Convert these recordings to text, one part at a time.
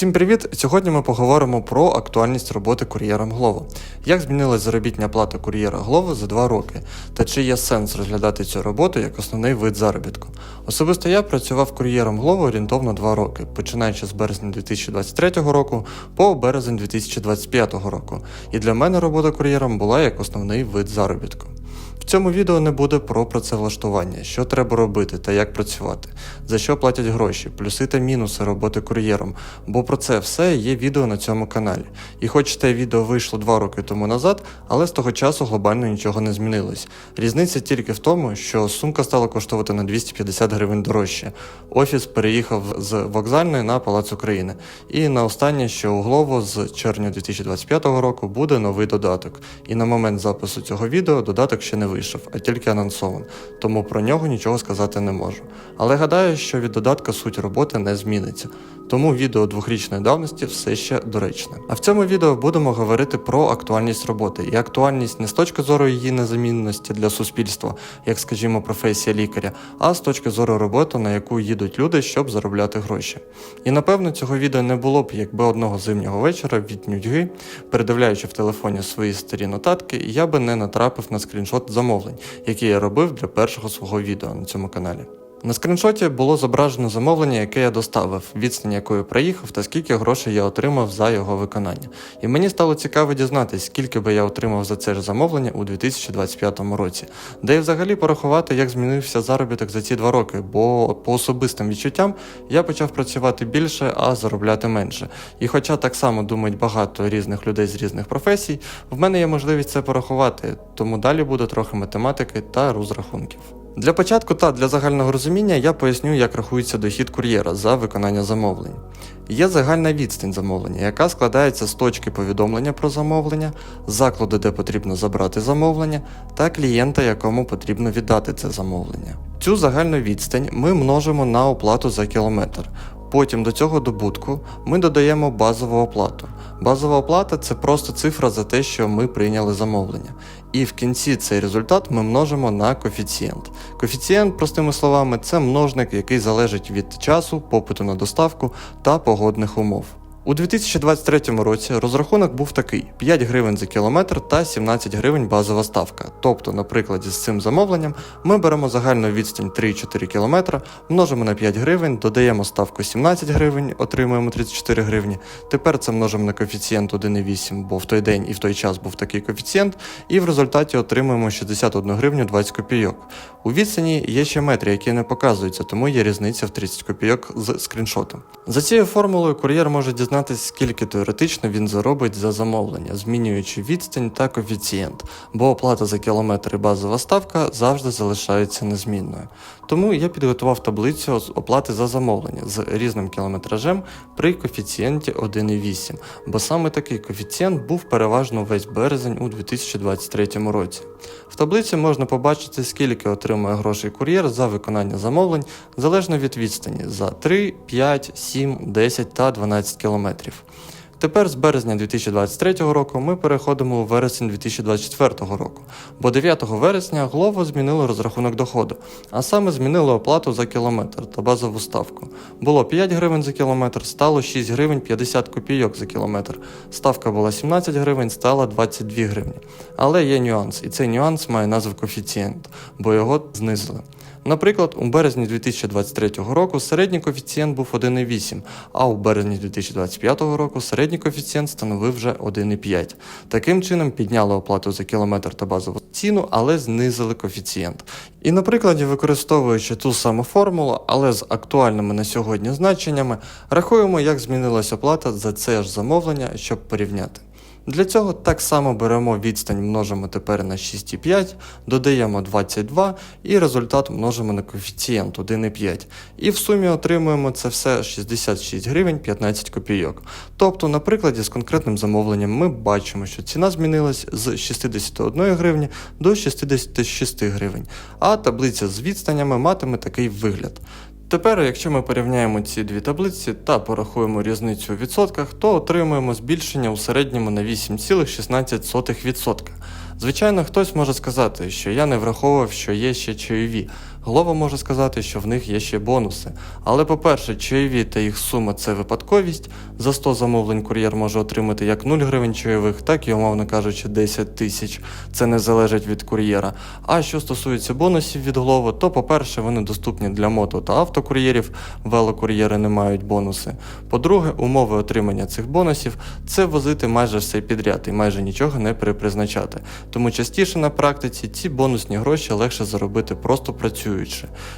Усім привіт! Сьогодні ми поговоримо про актуальність роботи кур'єром Glovo. Як змінилась заробітня плата кур'єра Glovo за два роки, та чи є сенс розглядати цю роботу як основний вид заробітку? Особисто я працював кур'єром Glovo орієнтовно два роки, починаючи з березня 2023 року по березень 2025 року. І для мене робота кур'єром була як основний вид заробітку. В цьому відео не буде про працевлаштування, що треба робити та як працювати, за що платять гроші, плюси та мінуси роботи кур'єром, бо про це все є відео на цьому каналі. І хоч те відео вийшло два роки тому назад, але з того часу глобально нічого не змінилось. Різниця тільки в тому, що сумка стала коштувати на 250 гривень дорожче. Офіс переїхав з вокзальної на Палац України. І на останнє, що у Глово з червня 2025 року буде новий додаток. І на момент запису цього відео додаток ще не вийшов, а тільки анонсован, тому про нього нічого сказати не можу. Але гадаю, що від додатка суть роботи не зміниться. Тому відео двохрічної давності все ще доречне. А в цьому відео будемо говорити про актуальність роботи і актуальність не з точки зору її незамінності для суспільства, як скажімо, професія лікаря, а з точки зору роботи, на яку їдуть люди, щоб заробляти гроші. І напевно цього відео не було б, якби одного зимнього вечора від нудьги, передивляючи в телефоні свої старі нотатки, я би не натрапив на скріншот замовлень, які я робив для першого свого відео на цьому каналі. На скріншоті було зображено замовлення, яке я доставив, відстань якої проїхав та скільки грошей я отримав за його виконання. І мені стало цікаво дізнатися, скільки би я отримав за це ж замовлення у 2025 році, де й взагалі порахувати, як змінився заробіток за ці два роки, бо по особистим відчуттям я почав працювати більше, а заробляти менше. І хоча так само думають багато різних людей з різних професій, в мене є можливість це порахувати, тому далі буде трохи математики та розрахунків. Для початку та для загального розуміння я поясню, як рахується дохід кур'єра за виконання замовлень. Є загальна відстань замовлення, яка складається з точки повідомлення про замовлення, закладу, де потрібно забрати замовлення, та клієнта, якому потрібно віддати це замовлення. Цю загальну відстань ми множимо на оплату за кілометр. Потім до цього добутку ми додаємо базову оплату. Базова оплата це просто цифра за те, що ми прийняли замовлення. І в кінці цей результат ми множимо на коефіцієнт. Коефіцієнт, простими словами, це множник, який залежить від часу, попиту на доставку та погодних умов. У 2023 році розрахунок був такий: 5 гривень за кілометр та 17 гривень базова ставка. Тобто, на прикладі з цим замовленням ми беремо загальну відстань 3-4 км, множимо на 5 гривень, додаємо ставку 17 гривень, отримуємо 34 гривні. Тепер це множимо на коефіцієнт 1,8, бо в той день і в той час був такий коефіцієнт, і в результаті отримуємо 61 гривню 20 копійок. У відстані є ще метри, які не показуються, тому є різниця в 30 копійок з скріншотом. За цією формулою кур'єр може дізнатися, скільки теоретично він заробить за замовлення, змінюючи відстань та коефіцієнт, бо оплата за кілометр і базова ставка завжди залишаються незмінною. Тому я підготував таблицю з оплати за замовлення з різним кілометражем при коефіцієнті 1,8, бо саме такий коефіцієнт був переважно весь березень у 2023 році. В таблиці можна побачити, скільки отримує грошей кур'єр за виконання замовлень залежно від відстані за 3, 5, 7, 10 та 12 кілометрів. Тепер з березня 2023 року ми переходимо у вересень 2024 року, бо 9 вересня Глово змінило розрахунок доходу, а саме змінило оплату за кілометр та базову ставку. Було 5 гривень за кілометр, стало 6 гривень 50 копійок за кілометр. Ставка була 17 гривень, стала 22 гривні. Але є нюанс, і цей нюанс має назву коефіцієнт, бо його знизили. Наприклад, у березні 2023 року середній коефіцієнт був 1,8, а у березні 2025 року середній коефіцієнт становив вже 1,5. Таким чином підняли оплату за кілометр та базову ціну, але знизили коефіцієнт. І на прикладі, використовуючи ту саму формулу, але з актуальними на сьогодні значеннями, рахуємо, як змінилася оплата за це ж замовлення, щоб порівняти. Для цього так само беремо відстань, множимо тепер на 6,5, додаємо 22 і результат множимо на коефіцієнт 1,5. І в сумі отримуємо це все 66 гривень 15 копійок. Тобто, на прикладі з конкретним замовленням ми бачимо, що ціна змінилась з 61 гривні до 66 гривень, а таблиця з відстанями матиме такий вигляд. Тепер, якщо ми порівняємо ці дві таблиці та порахуємо різницю у відсотках, то отримуємо збільшення у середньому на 8,16%. Звичайно, хтось може сказати, що я не враховував, що є ще чайові. Голова може сказати, що в них є ще бонуси. Але, по-перше, чайові та їх сума це випадковість. За 100 замовлень кур'єр може отримати як 0 гривень чайових, так і, умовно кажучи, 10 тисяч. Це не залежить від кур'єра. А що стосується бонусів від Glovo, то, по-перше, вони доступні для мото та автокур'єрів, велокур'єри не мають бонуси. По-друге, умови отримання цих бонусів це возити майже все підряд і майже нічого не перепризначати. Тому частіше на практиці ці бонусні гроші легше заробити просто працюючи,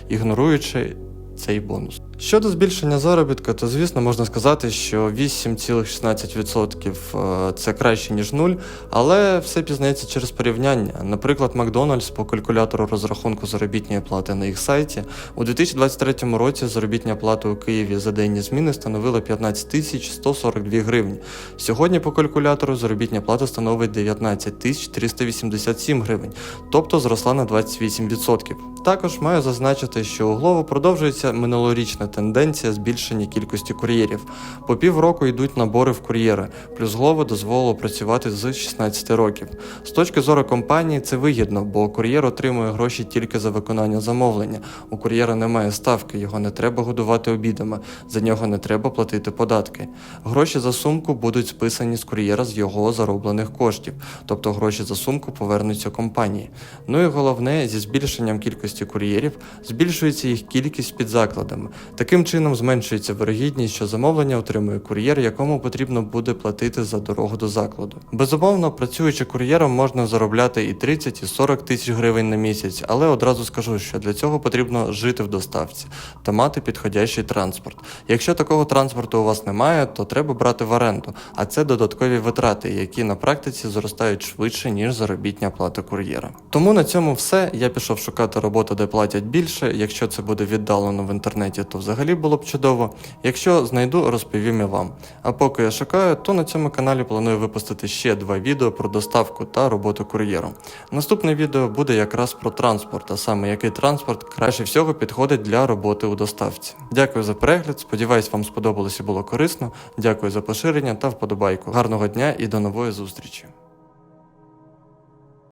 ігноруючи цей бонус. Щодо збільшення заробітку, то звісно можна сказати, що 8,16% е, це краще ніж 0, але все пізнається через порівняння. Наприклад, Макдональдс по калькулятору розрахунку заробітної плати на їх сайті у 2023 році заробітня плата у Києві за денні зміни становила 15 тисяч 142 гривні. Сьогодні по калькулятору заробітня плата становить 19 тисяч 387 гривень, тобто зросла на 28%. Також маю зазначити, що у продовжується минулорічна тенденція збільшення кількості кур'єрів. По півроку йдуть набори в кур'єри, плюс Glovo дозволило працювати з 16 років. З точки зору компанії це вигідно, бо кур'єр отримує гроші тільки за виконання замовлення. У кур'єра немає ставки, його не треба годувати обідами, за нього не треба платити податки. Гроші за сумку будуть списані з кур'єра з його зароблених коштів, тобто гроші за сумку повернуться компанії. Ну і головне, зі збільшенням кількості кур'єрів збільшується їх кількість під закладами. Таким чином зменшується вирогідність, що замовлення отримує кур'єр, якому потрібно буде платити за дорогу до закладу. Безумовно, працюючи кур'єром, можна заробляти і 30, і 40 тисяч гривень на місяць, але одразу скажу, що для цього потрібно жити в доставці та мати підходящий транспорт. Якщо такого транспорту у вас немає, то треба брати в оренду, а це додаткові витрати, які на практиці зростають швидше, ніж заробітня плата кур'єра. Тому на цьому все. Я пішов шукати роботу, де платять більше. Якщо це буде віддалено в інтернеті, то взагалі було б чудово. Якщо знайду, розповім і вам. А поки я шукаю, то на цьому каналі планую випустити ще два відео про доставку та роботу кур'єром. Наступне відео буде якраз про транспорт, а саме який транспорт краще всього підходить для роботи у доставці. Дякую за перегляд. Сподіваюсь, вам сподобалось і було корисно. Дякую за поширення та вподобайку. Гарного дня і до нової зустрічі!